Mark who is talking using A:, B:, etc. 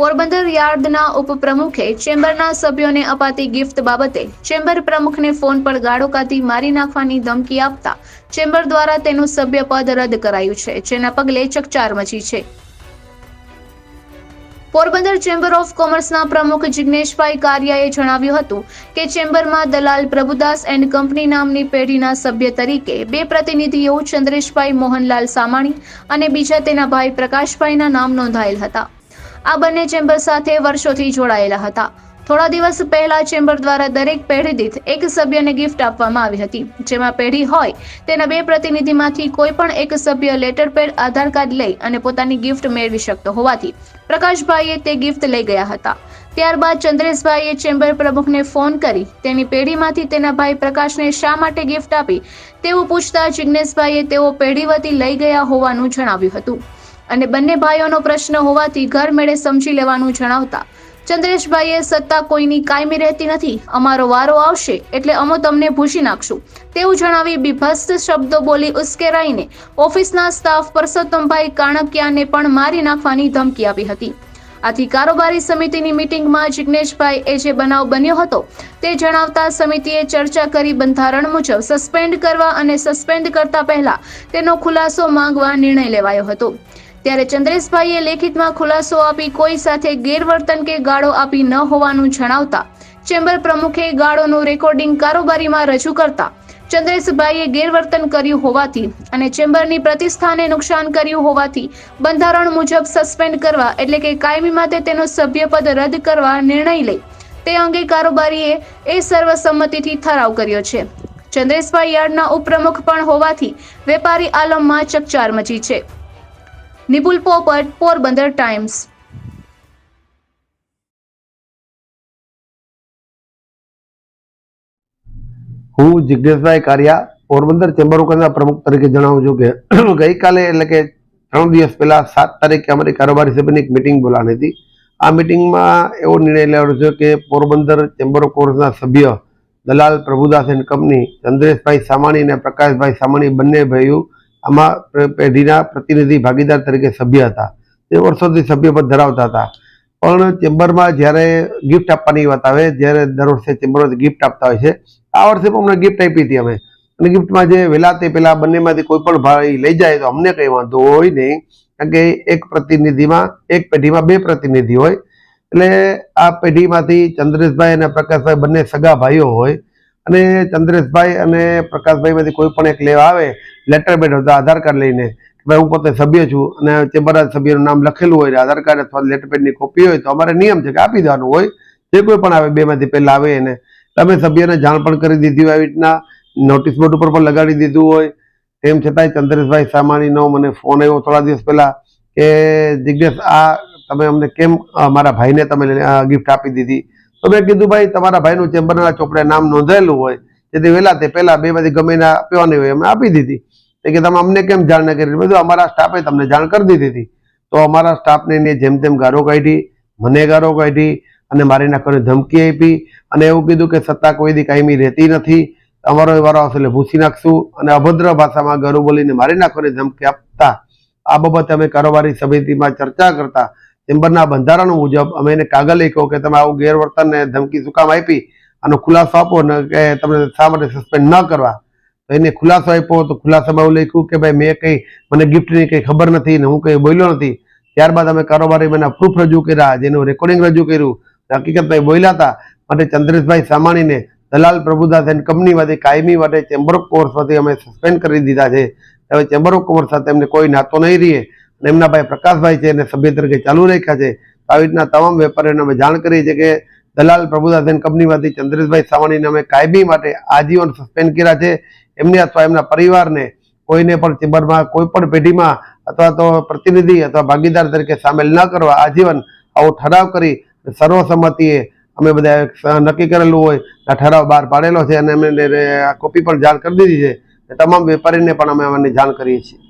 A: પોરબંદર યાર્ડના ઉપપ્રમુખે ચેમ્બરના સભ્યોને અપાતી ગિફ્ટ બાબતે ચેમ્બર પ્રમુખને ફોન પર ગાળો કાઢી મારી નાખવાની ધમકી આપતા ચેમ્બર દ્વારા તેનું સભ્યપદ રદ કરાયું છે, જેના પગલે ચકચાર મચી છે. પોરબંદર ચેમ્બર ઓફ કોમર્સના પ્રમુખ જિગ્નેશભાઈ કારિયાએ જણાવ્યું હતું કે ચેમ્બરમાં દલાલ પ્રભુદાસ એન્ડ કંપની નામની પેઢીના સભ્ય તરીકે બે પ્રતિનિધિઓ ચંદ્રેશભાઈ મોહનલાલ સામાણી અને બીજા તેના ભાઈ પ્રકાશભાઈના નામ નોંધાયેલ હતા. આ બંને ચેમ્બર સાથે વર્ષોથી જોડાયેલા હતા. થોડા દિવસ પહેલા ચેમ્બર દ્વારા દરેક પેઢી દીઠ એક સભ્યને ગિફ્ટ આપવામાં આવી હતી. જેમાં પેઢી હોય તેના બે પ્રતિનિધિમાંથી કોઈ પણ એક સભ્ય લેટર પેડ આધાર કાર્ડ લઈ અને પોતાની ગિફ્ટ મેળવી શકતો હોવાથી પ્રકાશભાઈએ તે ગિફ્ટ લઈ ગયા હતા. ત્યારબાદ ચંદ્રેશભાઈએ ચેમ્બર પ્રમુખને ફોન કરી તેની પેઢીમાંથી તેના ભાઈ પ્રકાશને શા માટે ગિફ્ટ આપી તેવું પૂછતા જિગ્નેશભાઈએ તેઓ પેઢી વતી લઈ ગયા હોવાનું જણાવ્યું હતું. અને બંને ભાઈઓનો પ્રશ્ન હોવાથી ઘરમેળે સમજી લેવાનું જણાવતા, ચંદ્રેશભાઈએ સત્તા કોઈની કાયમી રહેતી નથી, અમારો વારો આવશે, એટલે અમો તમને ભૂસી નાખશું. તેવું જણાવી બીભત્સ શબ્દો બોલી ઉશ્કેરાઈને ઓફિસના સ્ટાફ પરસોત્તમભાઈ કાણકિયાને પણ મારી નાખવાની ધમકી આપી હતી. આથી કારોબારી સમિતિની મિટિંગમાં જિગ્નેશભાઈ એ જે બનાવ બન્યો હતો, તે જણાવતા સમિતિએ ચર્ચા કરી બંધારણ મુજબ સસ્પેન્ડ કરવા અને સસ્પેન્ડ કરતા પહેલા તેનો ખુલાસો માંગવા નિર્ણય લેવાયો હતો. ત્યારે ચંદ્રેશભાઈએ લેખિતમાં ખુલાસો આપી કોઈ સાથે ગેરવર્તન કે ગાળો આપી ન હોવાનું જણાવતા ચેમ્બર પ્રમુખે ગાળોનું રેકોર્ડિંગ કારોબારીમાં રજૂ કરતા ચંદ્રેશભાઈએ ગેરવર્તન કર્યું હોવાથી અને ચેમ્બરની પ્રતિષ્ઠાને નુકસાન કર્યું હોવાથી બંધારણ મુજબ સસ્પેન્ડ કરવા એટલે કે કાયમી માટે તેનું સભ્યપદ રદ કરવા નિર્ણય લઈ તે અંગે કારોબારીએ એ સર્વસંમતિથી ઠરાવ કર્યો છે. ચંદ્રેશભાઈ યાર્ડના ઉપપ્રમુખ પણ હોવાથી વેપારી આલમમાં ચકચાર મચી છે. નિપુલ પોપટ, પોરબંદર ટાઈમ્સ.
B: હું જિજ્ઞેશભાઈ કારિયા, પોરબંદર ચેમ્બર ઓફ પ્રમુખ તરીકે જણાવું છું કે, ગઈકાલે એટલે કે ત્રણ દિવસ પહેલા સાત તારીખે અમારી કારોબારી સભ્યની એક મિટિંગ બોલાવી હતી. આ મિટિંગમાં એવો નિર્ણય લેવાનો છે કે પોરબંદર ચેમ્બર ઓફ કોમર્સના સભ્ય દલાલ પ્રભુદાસ એન્ડ કંપની, ચંદ્રેશભાઈ સામાણી અને પ્રકાશભાઈ સામાણી બંને ભાઈઓ આમાં પેઢીના પ્રતિનિધિ, ભાગીદાર તરીકે સભ્ય હતા. તે વર્ષોથી સભ્યપદ ધરાવતા હતા. પણ ચેમ્બરમાં જ્યારે ગિફ્ટ આપવાની વાત આવે, જ્યારે દર વર્ષે ચેમ્બરમાંથી ગિફ્ટ આપતા હોય છે, આ વર્ષે પણ અમને ગિફ્ટ આપી હતી અમે. અને ગિફ્ટમાં જે વહેલા તે પહેલાં બંનેમાંથી કોઈ પણ ભાઈ લઈ જાય તો અમને કંઈ વાંધો હોય નહીં. કારણ કે એક પ્રતિનિધિમાં, એક પેઢીમાં બે પ્રતિનિધિ હોય. એટલે આ પેઢીમાંથી ચંદ્રેશભાઈ અને પ્રકાશભાઈ બંને સગા ભાઈઓ હોય. અને ચંદ્રેશભાઈ અને પ્રકાશભાઈમાંથી કોઈ પણ એક લેવા આવે લેટર બેડ હતા આધાર કાર્ડ લઈને. ભાઈ હું પોતે સભ્ય છું અને ચેમ્બર સભ્યનું નામ લખેલું હોય આધાર કાર્ડ અથવા લેટર પેડની કોપી હોય, તો અમારે નિયમ છે કે આપી દેવાનું હોય. જે કોઈ પણ આવે, બેમાંથી પહેલાં આવે એને. તમે સભ્યને જાણ પણ કરી દીધી હોય આવી રીતના. નોટિસ બોર્ડ ઉપર પણ લગાડી દીધું હોય. તેમ છતાંય ચંદ્રેશભાઈ સામાણીનો મને ફોન આવ્યો થોડા દિવસ પહેલાં કે જિજ્ઞેશ આ તમે અમને કેમ મારા ભાઈને તમે ગિફ્ટ આપી દીધી? તો મેં કીધું, ભાઈ, તમારા ભાઈનું ચેમ્બરના ચોપડે નામ નોંધાયેલું હોય, તેથી વહેલા તે પહેલા બે માંથી ગમે આપવાની હોય અમે આપી દીધી. તો કે, તમે અમને કેમ જાણ ન કરી? બધું અમારા સ્ટાફે તમને જાણ કરી દીધી હતી. તો અમારા સ્ટાફને એને જેમ તેમ ગારો કાઢી, મને ગારો કાઢી અને મારી નાખવાની ધમકી આપી અને એવું કીધું કે, સત્તા કોઈ દી કાયમી રહેતી નથી. અમારો એ વારો આવશે એટલે ભૂસી નાખશું. અને અભદ્ર ભાષામાં ગરુ બોલીને મારી નાખવાની ધમકી આપતા. આ બાબતે અમે કારોબારી સમિતિમાં ચર્ચા કરતા ચેમ્બરના બંધારણ મુજબ અમે એને કાગળ લખ્યો કે તમે આવું ગેરવર્તનને ધમકી સુકામ આપી આનો ખુલાસો આપો ને કે તમને શા માટે સસ્પેન્ડ ન કરવા? તો એને ખુલાસો આપ્યો તો ખુલાસામાં એવું લખ્યું કે ભાઈ મેં કંઈ મને ગિફ્ટની કંઈ ખબર નથી ને હું કંઈ બોલ્યો નથી. ત્યારબાદ અમે કારોબારી મને પ્રૂફ રજૂ કર્યા, જેનું રેકોર્ડિંગ રજૂ કર્યું. હકીકતમાં બોલ્યા હતા. માટે ચંદ્રેશભાઈ સામાણીને દલાલ પ્રભુદાસ એન્ડ કંપનીમાંથી કાયમી માટે ચેમ્બર ઓફ કોમર્સમાંથી અમે સસ્પેન્ડ કરી દીધા છે. હવે ચેમ્બર ઓફ કોમર્સ સાથે એમને કોઈ નાતો નહીં રહીએ. અને એમના ભાઈ પ્રકાશભાઈ છે, એને સભ્ય તરીકે ચાલુ રાખ્યા છે. આવી રીતના તમામ વેપારીઓને અમે જાણ કરી છે કે દલાલ પ્રભુદાસ કંપનીમાંથી ચંદ્રેશભાઈ સાવાણીને અમે કાયમી માટે આજીવન સસ્પેન્ડ કર્યા છે. એમને અથવા એમના પરિવારને કોઈને પણ ચેમ્બરમાં કોઈ પણ પેઢીમાં અથવા તો પ્રતિનિધિ અથવા ભાગીદાર તરીકે સામેલ ન કરવા આજીવન આવો ઠરાવ કરી સર્વસંમતિએ અમે બધા નક્કી કરેલું હોય આ ઠરાવ બહાર પાડેલો છે અને એમને કોપી પણ જાણ કરી દીધી છે. તમામ વેપારીને પણ અમે અમને જાણ કરીએ છીએ.